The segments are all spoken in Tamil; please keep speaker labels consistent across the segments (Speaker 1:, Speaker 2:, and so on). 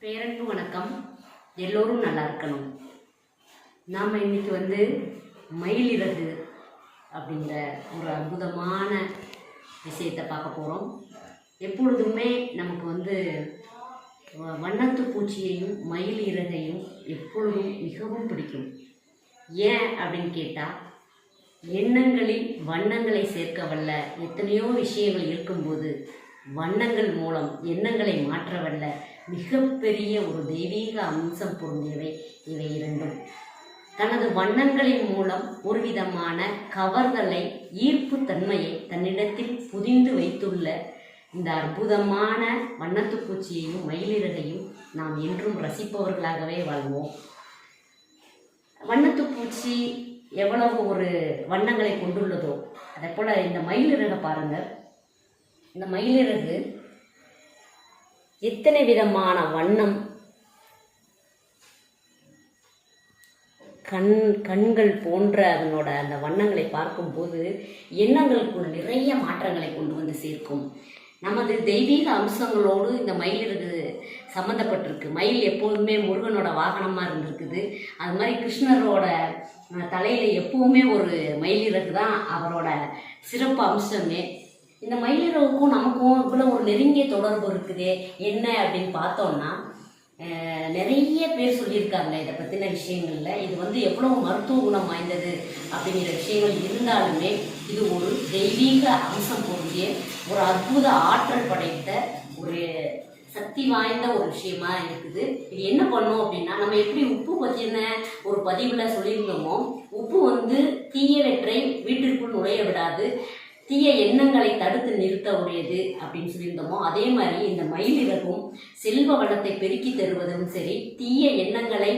Speaker 1: பேரன்பு வணக்கம். எல்லோரும் நல்லா இருக்கணும். நாம் இன்னைக்கு வந்து மயிலிறகு அப்படிங்கிற ஒரு அற்புதமான விஷயத்தை பார்க்க போகிறோம் எப்பொழுதுமே நமக்கு வந்து வ- வண்ணத்து பூச்சியையும் மயில் இறகையும் எப்பொழுதும் மிகவும் பிடிக்கும். ஏன் அப்படின்னு கேட்டால் எண்ணங்களில் வண்ணங்களை சேர்க்க வல்ல எத்தனையோ விஷயங்கள் இருக்கும்போது வண்ணங்கள் மூலம் எண்ணங்களை மாற்றவல்ல. மிகப்பெரிய ஒரு தெய்வீக அம்சம் பொருந்தியவை இவை இரண்டும். தனது வண்ணங்களின் மூலம் ஒரு விதமான கவர்தலை ஈர்ப்பு தன்மையை தன்னிடத்தில் புதிந்து வைத்துள்ள இந்த அற்புதமான வண்ணத்துப்பூச்சியையும் மயிலிறகையும் நாம் என்றும் ரசிப்பவர்களாகவே வாழ்வோம். வண்ணத்துப்பூச்சி எவ்வளவு ஒரு வண்ணங்களை கொண்டுள்ளதோ அதே போல் இந்த மயிலிறகை பாருங்கள். இந்த மயிலிறகு எத்தனை விதமான வண்ணம்? கண் கண்கள் போன்ற அதனோட அந்த வண்ணங்களை பார்க்கும்போது எண்ணங்களுக்குள் நிறைய மாற்றங்களை கொண்டு வந்து சேர்க்கும். நமது தெய்வீக அம்சங்களோடு இந்த மயிலிறகு சம்மந்தப்பட்டிருக்கு மயில் எப்போதுமே முருகனோட வாகனமாக இருந்திருக்குது. அது மாதிரி கிருஷ்ணரோட தலையில் எப்போவுமே ஒரு மயிலிறகு தான் அவரோட சிறப்பு அம்சமே. இந்த மயிலிறகுக்கும் நமக்கும் இவ்வளோ ஒரு நெருங்கிய தொடர்பு இருக்குது. என்ன அப்படின்னு பார்த்தோம்னா நிறைய பேர் சொல்லியிருக்காங்க இதை பற்றின விஷயங்களில். இது வந்து எவ்வளோ மருத்துவ குணம் வாய்ந்தது அப்படிங்கிற விஷயங்கள் இருந்தாலுமே இது ஒரு தெய்வீக அம்சம் பொருந்திய ஒரு அற்புத ஆற்றல் படைத்த ஒரு சக்தி வாய்ந்த ஒரு விஷயமா இருக்குது. இது என்ன பண்ணும் அப்படின்னா நம்ம எப்படி உப்பு பற்றின ஒரு பதிவில் சொல்லியிருந்தோமோ உப்பு வந்து தீயவற்றை வீட்டிற்குள் நுழைய விடாது. தீய எண்ணங்களை தடுத்து நிறுத்த உடையது அப்படின்னு சொல்லியிருந்தோமோ அதே மாதிரி இந்த மயிலிறகும் செல்வ வளத்தை பெருக்கி தருவதும் சரி தீய எண்ணங்களை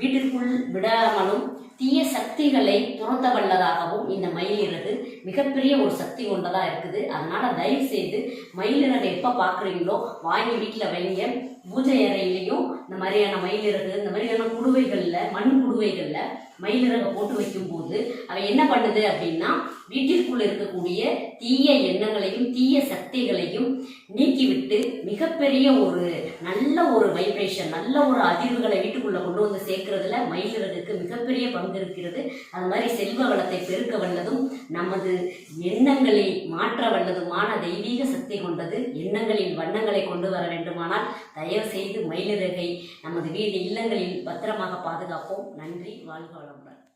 Speaker 1: வீட்டிற்குள் விடாமலும் தீய சக்திகளை துரத்த வல்லதாகவும் இந்த மயிலிறகு மிகப்பெரிய ஒரு சக்தி கொண்டதாக இருக்குது. அதனால் தயவு செய்து மயிலிறகை எப்போ பார்க்குறீங்களோ வாங்கி வீட்டில் வைங்க. பூஜை அறையிலையும் இந்த மாதிரியான மயிலிறகு இந்த மாதிரி குடுவைகளில் மண் குடுவைகளில் மயிலிறகை போட்டு வைக்கும்போது அவை என்ன பண்ணுது அப்படின்னா வீட்டிற்குள் இருக்கக்கூடிய தீய எண்ணங்களையும் தீய சக்திகளையும் நீக்கிவிட்டு மிகப்பெரிய ஒரு நல்ல ஒரு வைப்ரேஷன் நல்ல ஒரு அதிர்வுகளை வீட்டுக்குள்ளே கொண்டு வந்து சேர்க்கறதுல மயிலிறகுக்கு மிகப்பெரிய பங்கு இருக்கிறது. அது மாதிரி செல்வ வளத்தை பெருக்க வல்லதும் நமது எண்ணங்களை மாற்ற வல்லதுமான தெய்வீக சக்தி கொண்டது எண்ணங்களில் வண்ணங்களை கொண்டு வர வேண்டுமானால் தயவு செய்து மயிலிறகை நமது வீடு இல்லங்களில் பத்திரமாக பாதுகாப்போம். நன்றி. வாழ்க வளமுடன்.